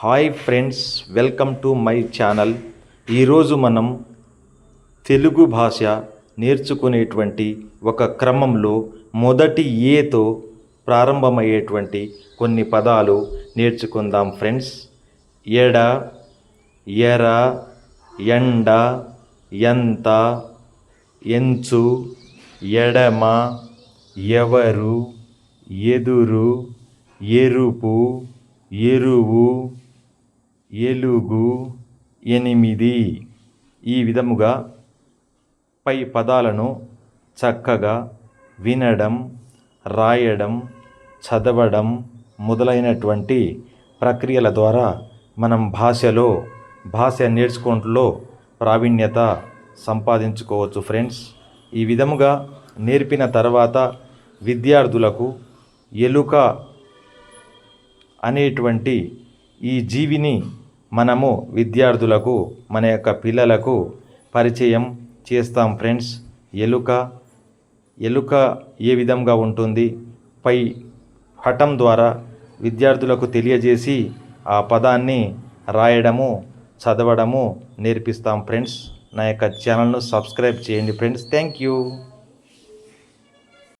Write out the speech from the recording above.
Hi friends welcome to my channel. ఈరోజు మనం తెలుగు భాష నేర్చుకునేటువంటి ఒక క్రమంలో మొదటి ఏతో ప్రారంభమయ్యేటువంటి కొన్ని పదాలు నేర్చుకుందాం ఫ్రెండ్స్. ఎడ ఎర ఎండ ఎంత ఎంచు ఎడమ ఎవరు ఎదురు ఎరుపు ఎరువు ఎలుగు ఎనిమిది. ఈ విధముగా పై పదాలను చక్కగా వినడం రాయడం చదవడం మొదలైనటువంటి ప్రక్రియల ద్వారా మనం భాషలో భాష నేర్చుకోవడంలో ప్రావీణ్యత సంపాదించుకోవచ్చు ఫ్రెండ్స్. ఈ విధముగా నేర్పిన తర్వాత విద్యార్థులకు ఎలుక అనేటువంటి ఈ జీవిని మనము విద్యార్థులకు మన యొక్క పిల్లలకు పరిచయం చేస్తాం ఫ్రెండ్స్. ఎలుక ఎలుక ఏ విధంగా ఉంటుంది? పై పటం ద్వారా విద్యార్థులకు తెలియజేసి ఆ పదాన్ని రాయడము చదవడము నేర్పిస్తాం ఫ్రెండ్స్. నా యొక్క ఛానల్ను సబ్స్క్రైబ్ చేయండి ఫ్రెండ్స్. Thank you.